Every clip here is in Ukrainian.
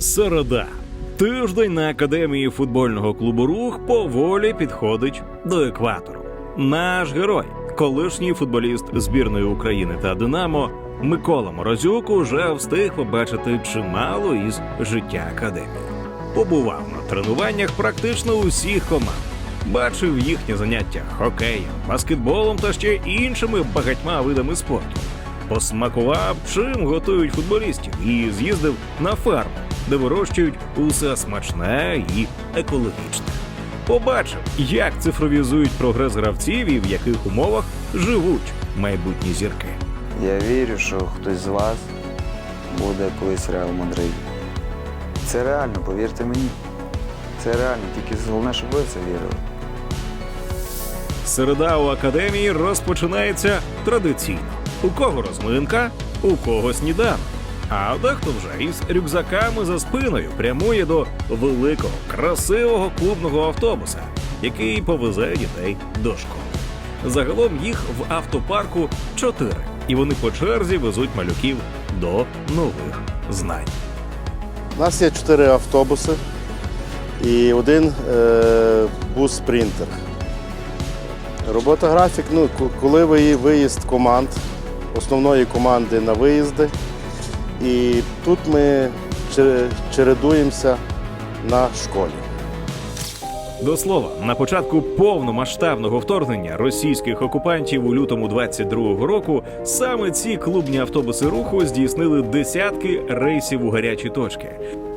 Середа. Тиждень на академії футбольного клубу Рух поволі підходить до екватору. Наш герой, колишній футболіст збірної України та Динамо Микола Морозюк уже встиг побачити чимало із життя академії. Побував на тренуваннях практично усіх команд. Бачив їхні заняття хокеєм, баскетболом та ще іншими багатьма видами спорту посмакував, чим готують футболістів, і з'їздив на ферму, де вирощують усе смачне і екологічне. Побачив, як цифровізують прогрес гравців і в яких умовах живуть майбутні зірки. Я вірю, що хтось з вас буде колись Реал Мадриді. Це реально, повірте мені. Це реально, тільки головне, щоб ви це вірили. Середа у академії розпочинається традиційно. У кого розминка, у кого сніданок. А дехто вже із рюкзаками за спиною прямує до великого, красивого клубного автобуса, який повезе дітей до школи. Загалом їх в автопарку чотири, і вони по черзі везуть малюків до нових знань. У нас є чотири автобуси і один е, бус спринтер. Робота графік, ну, коли ви- виїзд команд, основної команди на виїзди. І тут ми чередуємося на школі. До слова, на початку повномасштабного вторгнення російських окупантів у лютому 22-го року саме ці клубні автобуси руху здійснили десятки рейсів у гарячі точки.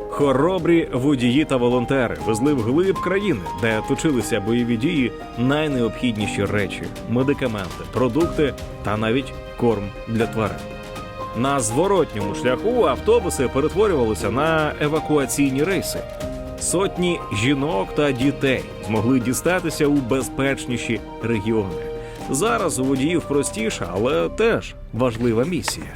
Хоробрі водії та волонтери везли вглиб країни, де точилися бойові дії, найнеобхідніші речі, медикаменти, продукти та навіть корм для тварин. На зворотньому шляху автобуси перетворювалися на евакуаційні рейси. Сотні жінок та дітей змогли дістатися у безпечніші регіони. Зараз у водіїв простіша, але теж важлива місія.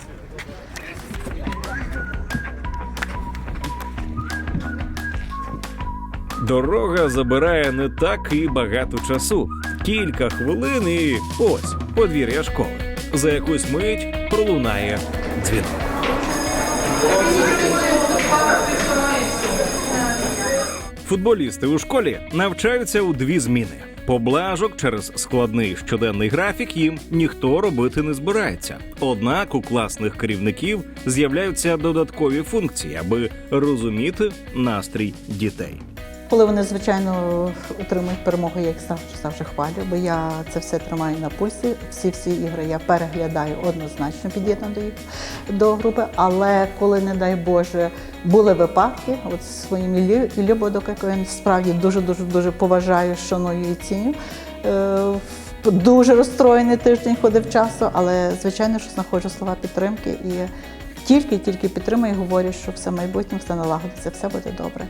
Дорога забирає не так і багато часу. Кілька хвилин і ось подвір'я школи. За якусь мить пролунає дзвінок. Футболісти у школі навчаються у дві зміни. Поблажок через складний щоденний графік їм ніхто робити не збирається. Однак у класних керівників з'являються додаткові функції, аби розуміти настрій дітей. Коли вони, звичайно, отримують перемогу, я їх завжди, хвалю, бо я це все тримаю на пульсі. Всі всі ігри я переглядаю однозначно під'єднано до їх до групи. Але коли, не дай Боже, були випадки, от своїм Іллю якого я справді дуже дуже дуже поважаю, шаную і ціню. Е, Дуже розстроєний тиждень ходив часу, але звичайно, що знаходжу слова підтримки і тільки-тільки підтримую і говорю, що все майбутнє, все налагодиться, все буде добре.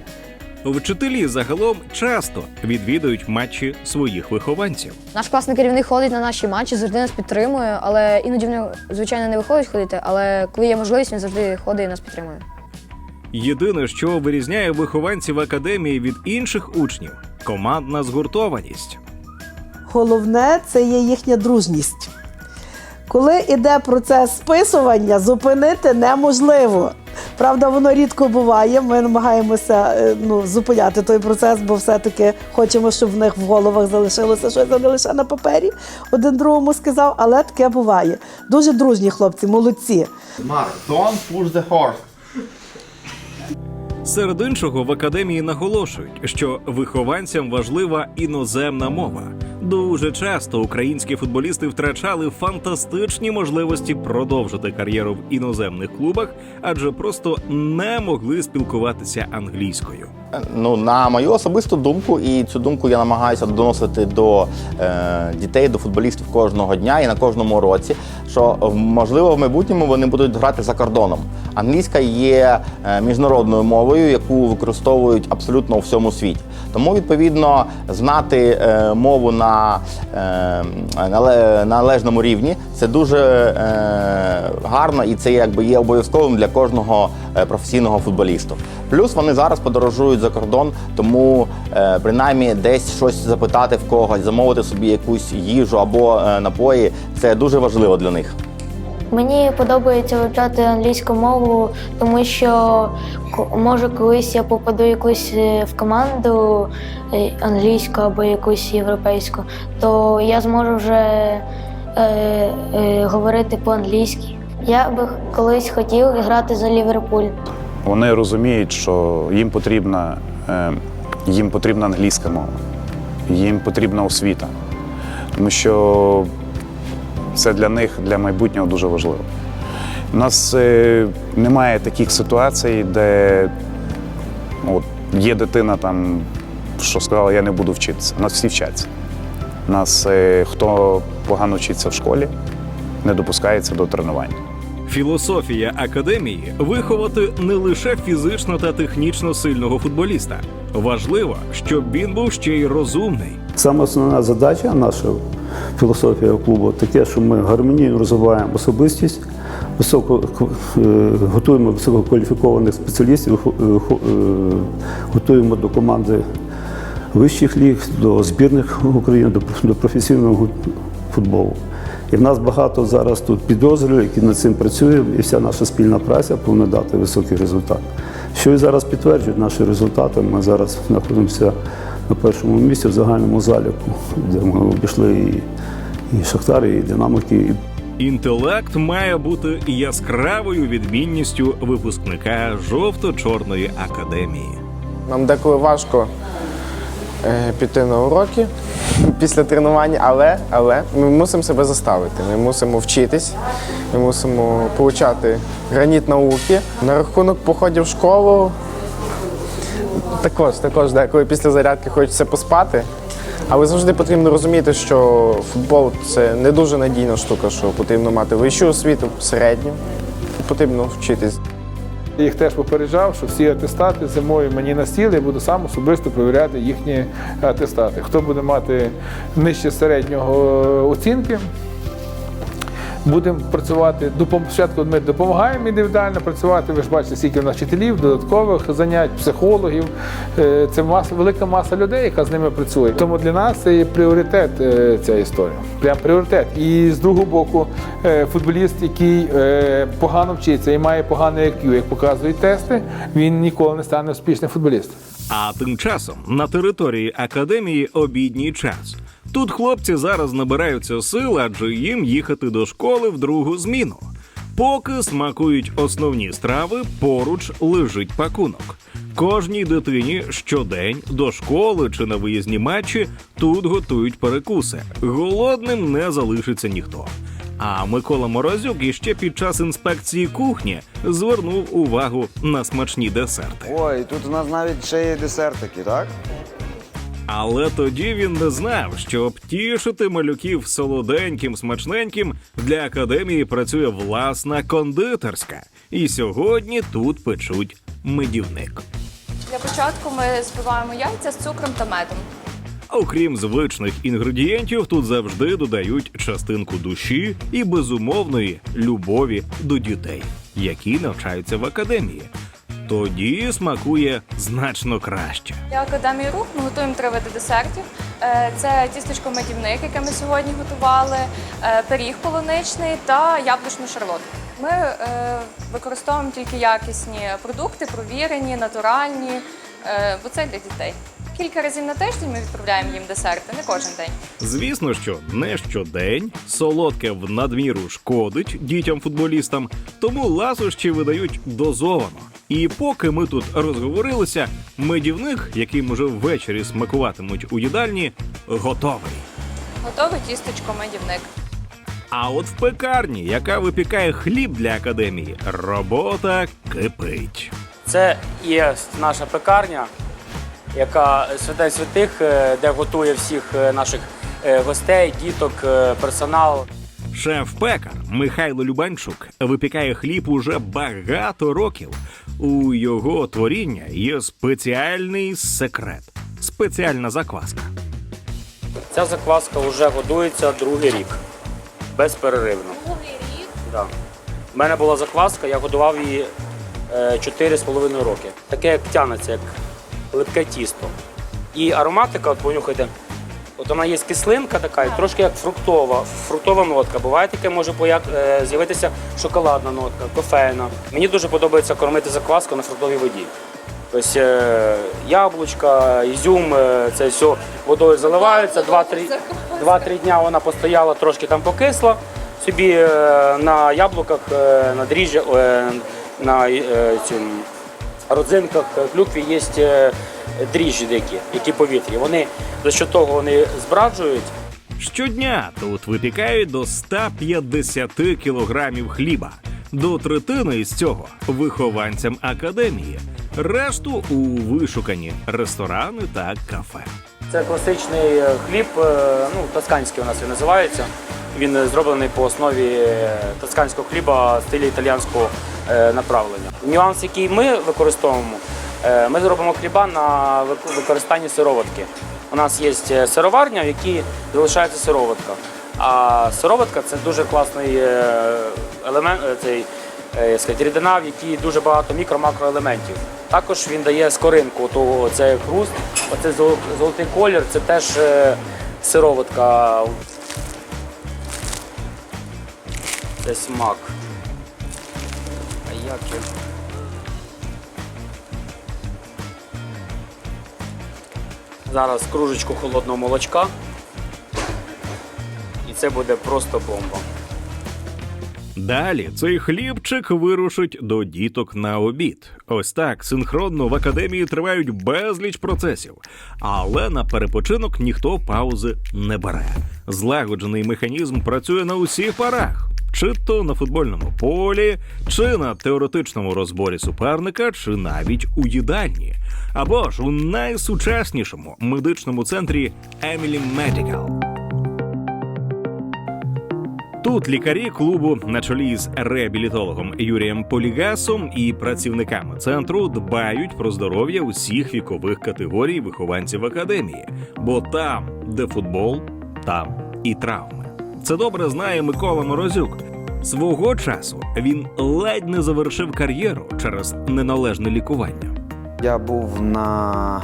Вчителі загалом часто відвідують матчі своїх вихованців. Наш класний керівник ходить на наші матчі, завжди нас підтримує, але іноді в нього, звичайно, не виходить ходити, але коли є можливість, він завжди ходить і нас підтримує. Єдине, що вирізняє вихованців академії від інших учнів командна згуртованість. Головне це є їхня дружність. Коли йде процес списування, зупинити неможливо. Правда, воно рідко буває. Ми намагаємося е, ну, зупиняти той процес, бо все-таки хочемо, щоб в них в головах залишилося щось, а не лише на папері. Один другому сказав, але таке буває. Дуже дружні хлопці, молодці. Mark, don't push the horse. Серед іншого в академії наголошують, що вихованцям важлива іноземна мова. Дуже часто українські футболісти втрачали фантастичні можливості продовжити кар'єру в іноземних клубах, адже просто не могли спілкуватися англійською. Ну, на мою особисту думку, і цю думку я намагаюся доносити до е, дітей, до футболістів кожного дня і на кожному році, що можливо в майбутньому вони будуть грати за кордоном. Англійська є е, міжнародною мовою, яку використовують абсолютно у всьому світі. Тому, відповідно, знати е, мову на е, нале- належному рівні це дуже е, гарно і це якби є обов'язковим для кожного е, професійного футболісту. Плюс вони зараз подорожують за кордон, тому е, принаймні десь щось запитати в когось, замовити собі якусь їжу або напої це дуже важливо для них. Мені подобається вивчати англійську мову, тому що може колись я попаду якусь е, в команду е, англійську або якусь європейську, то я зможу вже е, е, говорити по-англійськи. Я би колись хотів грати за Ліверпуль. Вони розуміють, що їм потрібна, е, їм потрібна англійська мова, їм потрібна освіта, тому що це для них, для майбутнього дуже важливо. У нас е, немає таких ситуацій, де от, є дитина там, що сказала, я не буду вчитися. У нас всі вчаться. У нас е, хто погано вчиться в школі, не допускається до тренувань. Філософія академії виховати не лише фізично та технічно сильного футболіста. Важливо, щоб він був ще й розумний. Саме основна задача нашої філософії клубу таке, що ми гармонійно розвиваємо особистість, високо е, готуємо висококваліфікованих спеціалістів, е, е, готуємо до команди вищих ліг, до збірних України, до професійного футболу. І в нас багато зараз тут підрозділів, які над цим працюємо, і вся наша спільна праця повинна дати високий результат. Що і зараз підтверджують наші результати. Ми зараз знаходимося на першому місці в загальному заліку, де ми обійшли і, і Шахтар, і Динамо Київ, Інтелект має бути яскравою відмінністю випускника жовто-чорної академії. Нам деколи важко е, піти на уроки після тренування, але, але ми мусимо себе заставити. Ми мусимо вчитись, ми мусимо получати граніт науки. На рахунок походів в школу також, також деколи після зарядки хочеться поспати. Але завжди потрібно розуміти, що футбол це не дуже надійна штука, що потрібно мати вищу освіту, середню. Потрібно вчитись. Їх теж попереджав, що всі атестати зимою мені на стіл, я буду сам особисто перевіряти їхні атестати. Хто буде мати нижче середнього оцінки, будемо працювати. Спочатку ми допомагаємо індивідуально працювати. Ви ж бачите, скільки в нас вчителів, додаткових занять, психологів. Е, Це маса, велика маса людей, яка з ними працює. Тому для нас це є пріоритет е, ця історія. Прям пріоритет. І з другого боку, е, футболіст, який погано вчиться і має поганий IQ, як показують тести, він ніколи не стане успішним футболістом. А тим часом на території академії обідній час. Тут хлопці зараз набираються сил, адже їм їхати до школи в другу зміну. Поки смакують основні страви, поруч лежить пакунок. Кожній дитині щодень до школи чи на виїзні матчі тут готують перекуси. Голодним не залишиться ніхто. А Микола Морозюк іще під час інспекції кухні звернув увагу на смачні десерти. Ой, тут у нас навіть ще є десертики, так? Але тоді він не знав, що обтішити малюків солоденьким, смачненьким для академії працює власна кондитерська. І сьогодні тут печуть медівник. Для початку ми збиваємо яйця з цукром та медом. Окрім звичних інгредієнтів, тут завжди додають частинку душі і безумовної любові до дітей, які навчаються в академії. Тоді смакує значно краще. Для академії рух ми готуємо три види десертів. Е, Це тістечко медівник, яке ми сьогодні готували, е, пиріг полуничний та яблучну шарлотку. Ми е, використовуємо тільки якісні продукти, провірені, натуральні, бо це для дітей. Кілька разів на тиждень ми відправляємо їм десерти, не кожен день. Звісно, що не щодень солодке в надміру шкодить дітям-футболістам, тому ласощі видають дозовано. І поки ми тут розговорилися, медівник, яким уже ввечері смакуватимуть у їдальні, готовий. Готове тістечко медівник. А от в пекарні, яка випікає хліб для академії, робота кипить. Це є наша пекарня, яка святе святих, е, де готує всіх е, наших е, гостей, діток, персонал. Шеф-пекар Михайло Любанчук випікає хліб уже багато років. У його творіння є спеціальний секрет, спеціальна закваска. Ця закваска вже годується другий рік, безперервно. Другий рік? Да. У мене була закваска, я годував її е, 4,5 роки. Таке як тянеться, як липке тісто. І ароматика, от понюхайте, От вона є кислинка така, і трошки як фруктова, фруктова нотка. Буває таке, може е, з'явитися шоколадна нотка, кофейна. Мені дуже подобається кормити закваску на фруктовій воді. Тобто е, яблучка, ізюм, е, це все водою заливається. Два-три два-три дня вона постояла, трошки там покисла. Собі е, на яблуках, е, на дріжджах, е, на е, цьому, родзинках клюкві є дріжджі дикі, які повітрі. Вони за що того вони збраджують. Щодня тут випікають до 150 кілограмів хліба. До третини із цього вихованцям академії, решту у вишукані ресторани та кафе. Це класичний е, хліб, е, ну тосканський у нас він називається. Він зроблений по основі е, тосканського хліба в стилі італіянського направлення. Нюанс, який ми використовуємо, ми зробимо хліба на вик- використанні сироватки. У нас є е, сироварня, в якій залишається сироватка. А сироватка це дуже класний е, елемент, е, цей е, сказати, рідина, в якій дуже багато мікро-макроелементів. Також він дає скоринку, то це хруст, оце зол- золотий колір, це теж е, сироватка. Це смак. А як Зараз кружечку холодного молочка. І це буде просто бомба. Далі цей хлібчик вирушить до діток на обід. Ось так синхронно в академії тривають безліч процесів, але на перепочинок ніхто паузи не бере. Злагоджений механізм працює на усіх парах. Чи то на футбольному полі, чи на теоретичному розборі суперника, чи навіть у їдальні, або ж у найсучаснішому медичному центрі Emily Medical. Тут лікарі клубу на чолі з реабілітологом Юрієм Полігасом і працівниками центру дбають про здоров'я усіх вікових категорій вихованців академії, бо там, де футбол, там і травми. Це добре знає Микола Морозюк. Свого часу він ледь не завершив кар'єру через неналежне лікування. Я був на,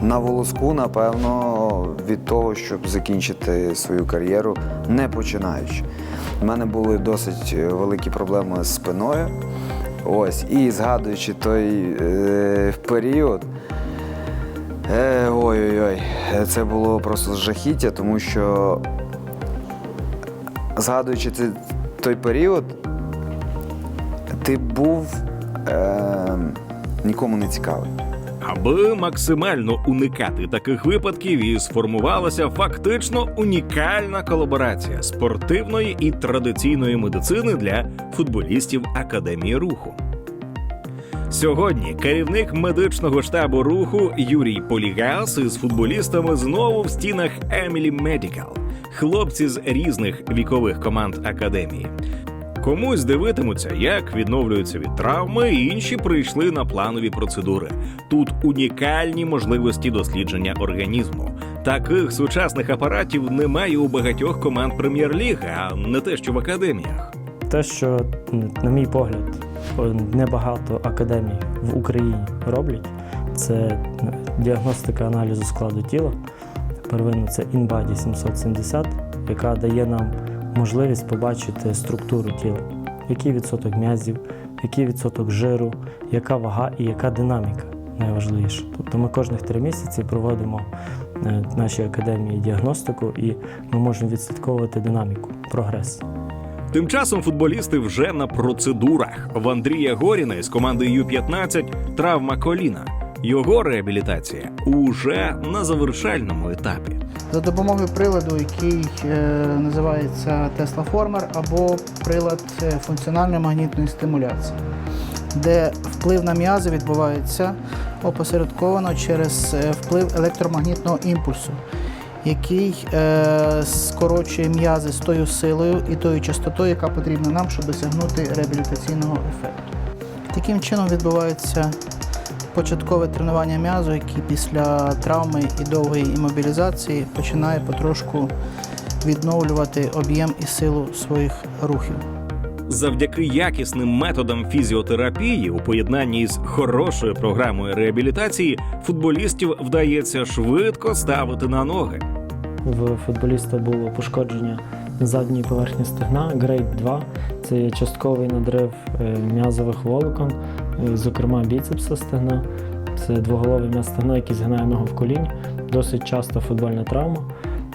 на волоску, напевно, від того, щоб закінчити свою кар'єру, не починаючи. У мене були досить великі проблеми з спиною. Ось, і згадуючи той е, період, е, ой-ой-ой, це було просто жахіття, тому що згадуючи той період, ти був е, нікому не цікавий. Аби максимально уникати таких випадків, і сформувалася фактично унікальна колаборація спортивної і традиційної медицини для футболістів Академії руху. Сьогодні керівник медичного штабу руху Юрій Полігас із футболістами знову в стінах Емілі Медікал. Хлопці з різних вікових команд академії. Комусь дивитимуться, як відновлюються від травми, інші прийшли на планові процедури. Тут унікальні можливості дослідження організму. Таких сучасних апаратів немає у багатьох команд прем'єр-ліги, а не те, що в академіях. Те, що, на мій погляд, небагато академій в Україні роблять, це діагностика аналізу складу тіла. Первинно це InBody 770, яка дає нам можливість побачити структуру тіла, який відсоток м'язів, який відсоток жиру, яка вага і яка динаміка найважливіше. Тобто ми кожних три місяці проводимо е, в нашій академії діагностику і ми можемо відслідковувати динаміку, прогрес. Тим часом футболісти вже на процедурах. В Андрія Горіна із команди Ю-15 травма коліна. Його реабілітація уже на завершальному етапі. за допомогою приладу, який е, називається Former або прилад е, функціональної магнітної стимуляції, де вплив на м'язи відбувається опосередковано через е, вплив електромагнітного імпульсу, який е, скорочує м'язи з тою силою і тою частотою, яка потрібна нам, щоб досягнути реабілітаційного ефекту. Таким чином відбувається початкове тренування м'язу, який після травми і довгої імобілізації починає потрошку відновлювати об'єм і силу своїх рухів. Завдяки якісним методам фізіотерапії у поєднанні з хорошою програмою реабілітації футболістів вдається швидко ставити на ноги. В футболіста було пошкодження задньої поверхні стегна, грейд 2. Це є частковий надрив е, м'язових волокон, зокрема біцепса стегна. Це двоголовий м'яз стегна, який згинає ногу в коліні. Досить часто футбольна травма.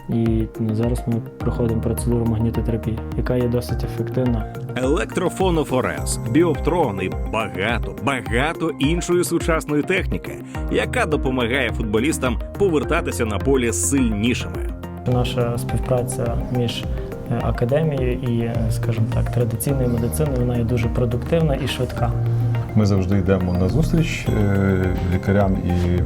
І ну, зараз ми проходимо процедуру магнітотерапії, яка є досить ефективна. Електрофонофорез, біоптрон і багато, багато іншої сучасної техніки, яка допомагає футболістам повертатися на полі сильнішими. Наша співпраця між е, академією і, е, скажімо так, традиційною медициною вона є дуже продуктивна і швидка. Ми завжди йдемо на зустріч е, лікарям і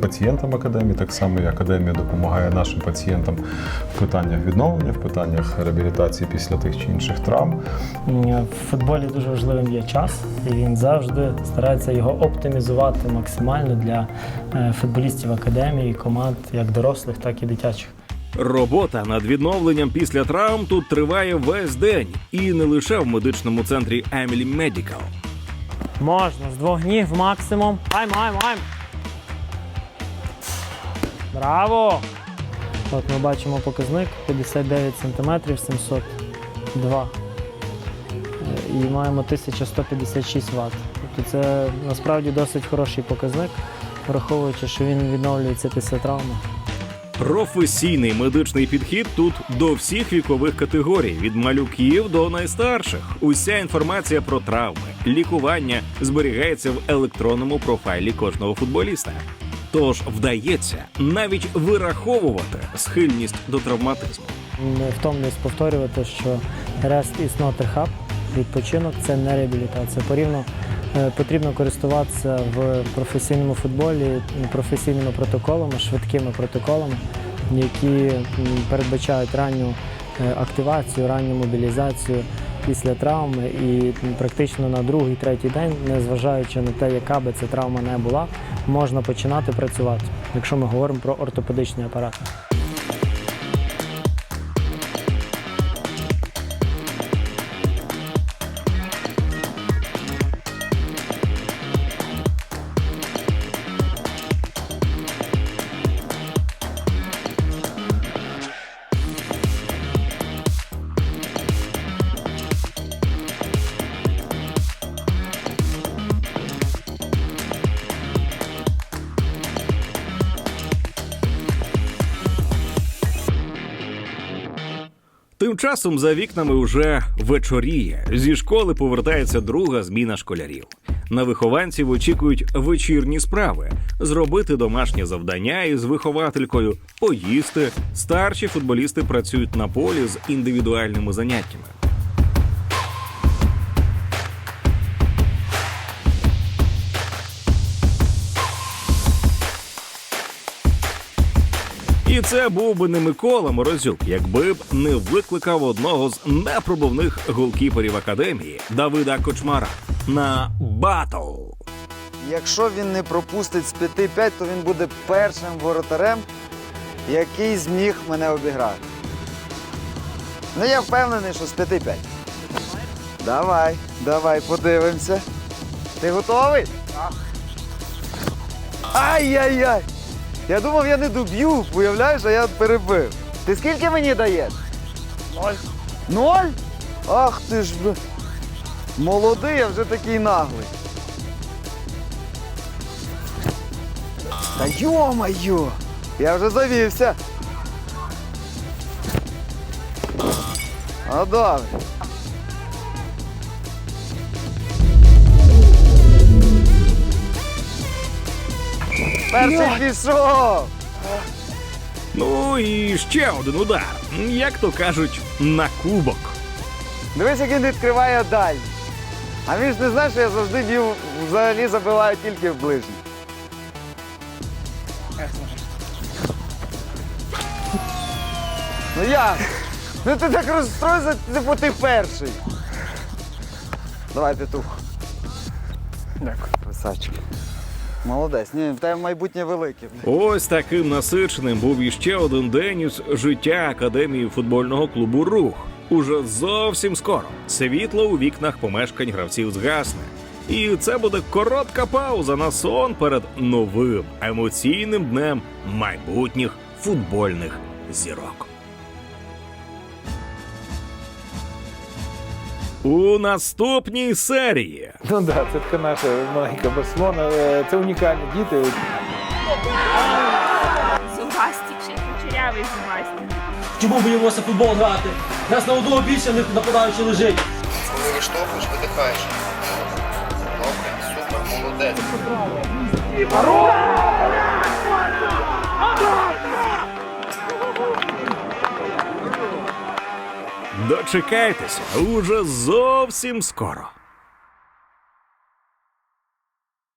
пацієнтам академії. Так само і академія допомагає нашим пацієнтам в питаннях відновлення, в питаннях реабілітації після тих чи інших травм. В футболі дуже важливим є час, і він завжди старається його оптимізувати максимально для е, футболістів академії, команд, як дорослих, так і дитячих. Робота над відновленням після травм тут триває весь день, і не лише в медичному центрі Emily Medical. Можна з двох ніг максимум. Айм, айм, айм. Браво! От ми бачимо показник 59 см 702. Е, І маємо 1156 Вт. Тобто це насправді досить хороший показник, враховуючи, що він відновлюється після травми. Професійний медичний підхід тут до всіх вікових категорій, від малюків до найстарших. Уся інформація про травми, лікування зберігається в електронному профайлі кожного футболіста. Тож вдається навіть вираховувати схильність до травматизму. Не втомлююсь повторювати, що rest is not rehab. Відпочинок це не реабілітація. Порівно е, потрібно користуватися в професійному футболі професійними протоколами, швидкими протоколами, які передбачають ранню е, активацію, ранню мобілізацію після травми. І практично на другий, третій день, незважаючи на те, яка би ця травма не була, можна починати працювати, якщо ми говоримо про ортопедичний апарат. Часом за вікнами вже вечоріє. Зі школи повертається друга зміна школярів. На вихованців очікують вечірні справи: зробити домашнє завдання із вихователькою, поїсти. Старші футболісти працюють на полі з індивідуальними заняттями. Це був би не Микола Морозюк, якби б не викликав одного з непробивних голкіперів академії Давида Кочмара на батл. Якщо він не пропустить з 5-5, то він буде першим воротарем, який зміг мене обіграти. Ну, я впевнений, що з 5-5. Давай, давай, подивимося. Ти готовий? Ай-яй-яй! Я думав, я не доб'ю, уявляєш, а я перебив. Ти скільки мені даєш? Ноль. Ноль? Ах ти ж. б- Молодий, а вже такий наглий. Та йо-майо! Я вже завівся. А добре. Перший пішов! Ну і ще один удар. Як то кажуть, на кубок. Дивись, як він відкриває далі. А він ж не знає, що я завжди б'ю, взагалі забиваю тільки в ближній. Ну як? Ну ти так розстроївся, типу ти перший. Давай, петух. Дякую. Красавчик. Молодець. Ні, в тебе майбутнє велике. Ось таким насиченим був іще один день із життя академії футбольного клубу Рух. Уже зовсім скоро світло у вікнах помешкань гравців згасне. І це буде коротка пауза на сон перед новим емоційним днем майбутніх футбольних зірок. У наступній серії Ну так, да, це така наша маленька Барселона. Е, Це унікальні діти. Зубастик, ще кучерявий зубастик. Чому боїмося футбол грати? Нас на одного більше не нападаючи лежить. Коли виштовхуєш, видихаєш. Добре, супер, молодець. Дочекайтеся уже зовсім скоро.